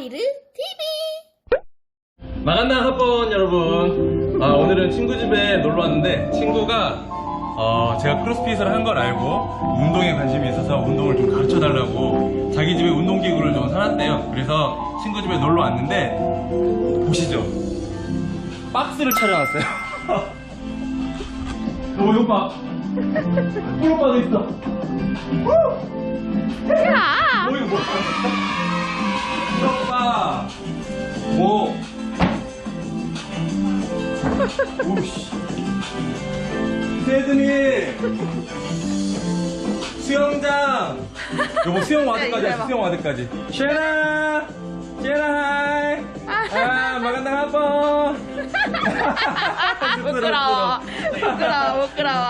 라이르 TV 마간당 학번 여러분. 아, 오늘은 친구 집에 놀러 왔는데 친구가 어, 제가 크로스핏을 한 걸 알고 운동에 관심이 있어서 운동을 좀 가르쳐 달라고 자기 집에 운동기구를 좀 사놨대요. 그래서 친구 집에 놀러 왔는데 보시죠. 박스를 차려놨어요. 오 이거 봐. 꿀 오빠도 있어. 야! 오 이거 뭐야 꿀오빠 오 오씨. 세드님 수영장. 여보 수영 와드까지 수영 와드까지. 쉐나 부끄러워. 부끄러워 부끄러워.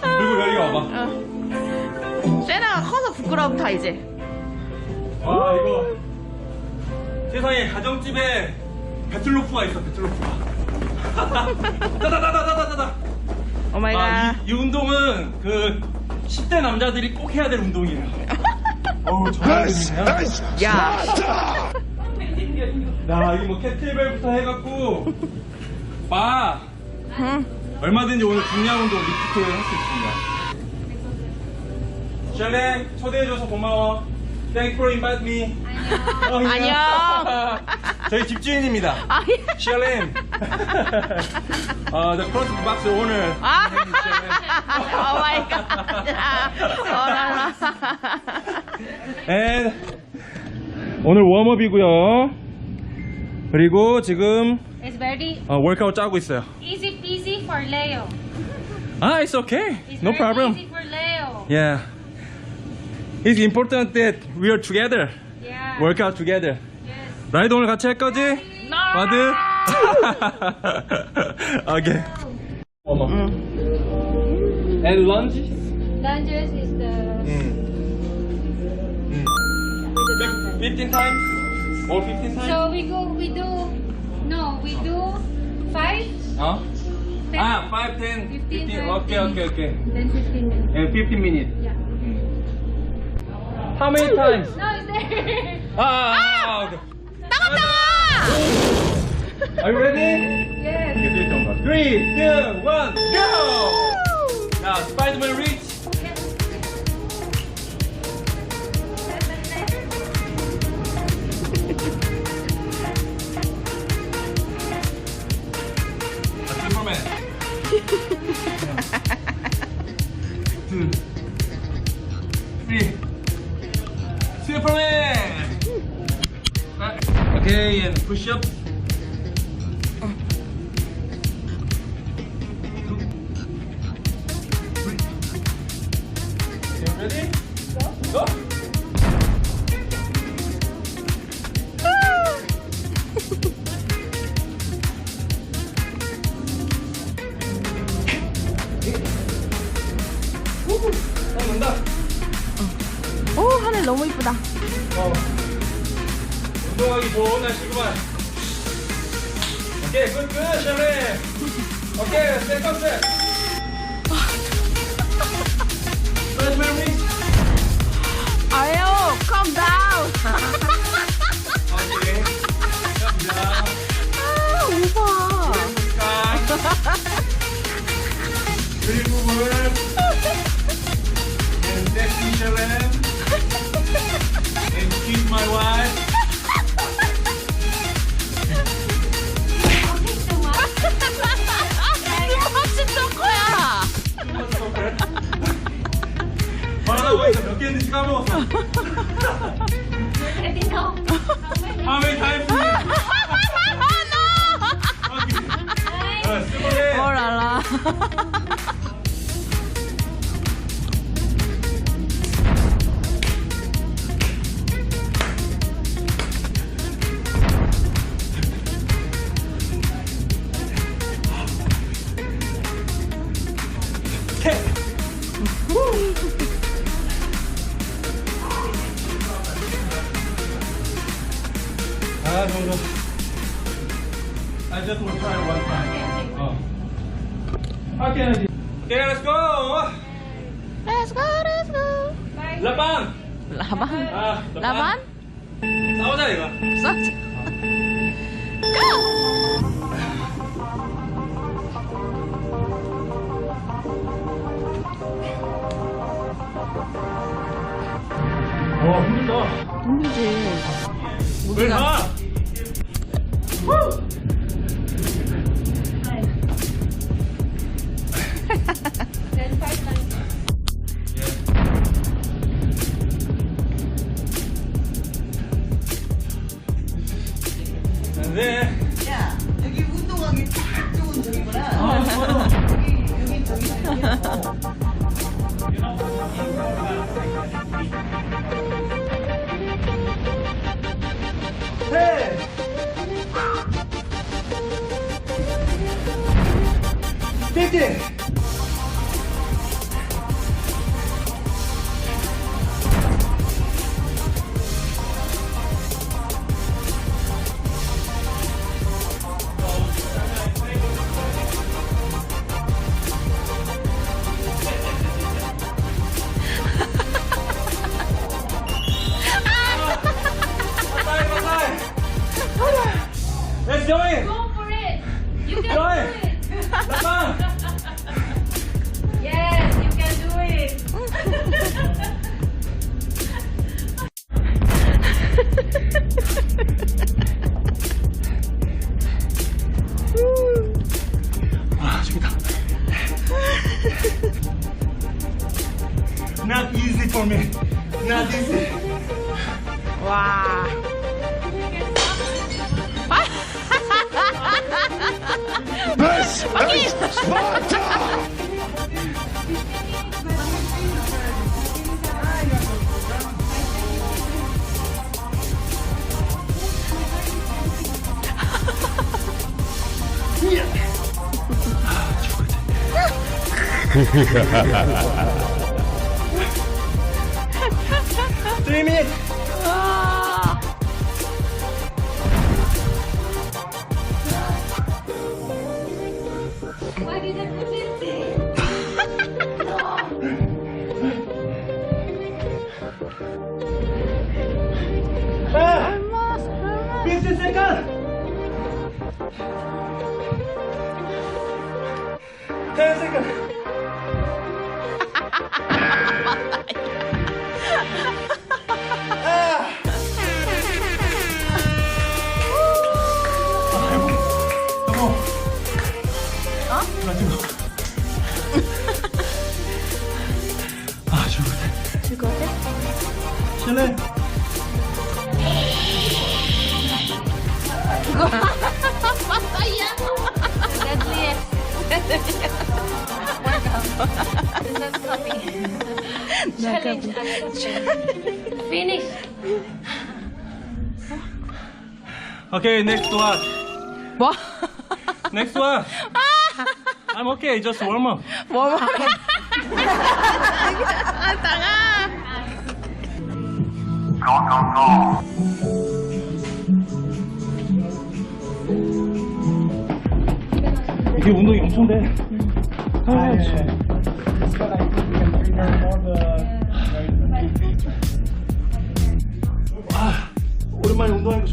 그리고 여기 와봐. 어. 세나가 커서 부끄럽다 이제. 와 이거. 세상에 가정집에 배틀로프가 있어 배틀로프가. 따다다다다다다 아, 오마이갓. 이, 이 운동은 그 10대 남자들이 꼭 해야 될 운동이에요. 어우 정말 재밌네요. 야 야 이거 뭐 캐틀벨부터 해갖고. 바 응. 얼마든지 오늘 중량 운동 리프트 할 수 있습니다. 샬랭 초대해줘서 고마워. Thank you for invite me. 어, 안녕. 저희 집주인입니다. 샬랭. 어, the crossbox owner 아. 오마이갓. 어라라 And 오늘 웜업이고요 그리고 지금 It's very 어, 월카웃 짜고 있어요 easy peasy for Leo. 아 it's okay It's no very problem easy for Leo. Yeah. It's important that we are together. Yeah. Work out together. Yes. 라이드 오늘 같이 할 거지? No. 와드? 오케이. And lunge? Lunges is the 음. is the dumbbell. 15 times? All 15 times? So we go we do no we do five 어? ten 아, 5, 10, 15, 15. 오케이, 오케이, 오케이. then fifteen minutes. And 15 minutes. Yeah. How many times? No, it's there. 아, 아, 아, 오케이. 나갔다 Are you ready? yes. 이게 제일 좋은 거. 3, 2, 1, go! 자, 스파 Go. 어, 난다. 오 하늘 너무 이쁘다 어. 운동하기 좋은 날씨구만. 오케이, 굿, 굿, 샤레. 오케이, 세컨 셋. Memory. 아유 calm Ha ha! 아, 좋아, 좋아. I just will try one time. 어. Okay, okay, let's go. Let's go let's go 라반! 라반? 아, 라반? 싸우자, 이거. 싸우자. 와, did. Дави! Нет! Ты меня 10 seconds. 아. 여 Challenge accepted. Finish. Okay, next one. 뭐? Next one. I'm okay, just warm up. 뭐 먹게? 아, 따가. 이게 운동이 엄청 돼. 아, 씨. 아,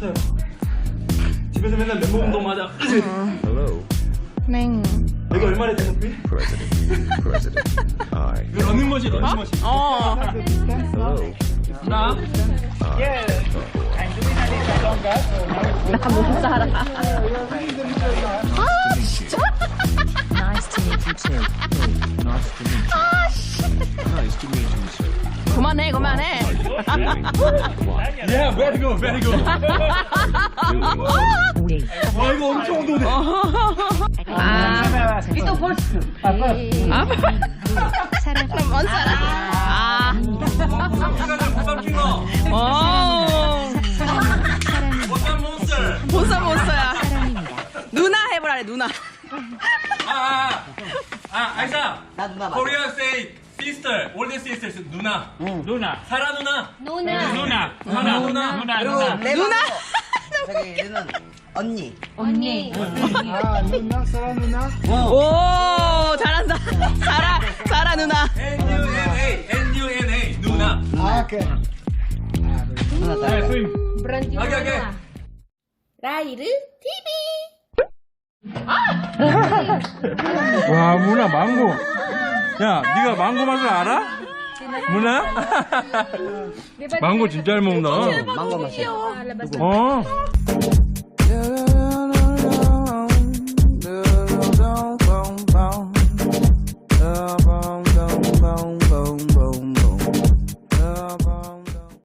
좋다요. 집에서 맨날 맨몸 운동만 하자. 그치? 맹. 여기 얼마나 되는 비? President. President. I. 이거 러닝머신, 러닝머신. 어. Hello. 나? 나 너무 살아. Nice to meet you too. Nice to meet you. Nice to meet you. 그만해, 그만해. Yeah, very good, very good. 와, 이거 엄청 운동돼. 아. 또 벌스. 아, 뭔 사람? 아. 시간을 못 삼킨 거. 오. 어떤 몬스터. 못써 못써야. 누나 해보라래 누나. 아, 아, 아, 아이사. 나 누나 맞아. Sister, older sister, 누나. 누나. 사라 누나. Nuna. 누나. 사라 누나. 누나. 그리고 내 누나. 저기 얘는 언니. Only. 오 잘한다. 사라 사라 누나. N U N A, N U N A, 누나. 네, 스윙. Berhenti Oke, dulu oke. lah. 라이르 TV. 와, 문아 망고. 야, 네가 망고 맛을 알아? 문아? 망고 진짜 잘 먹는다. 망고 맛이야. 어. You're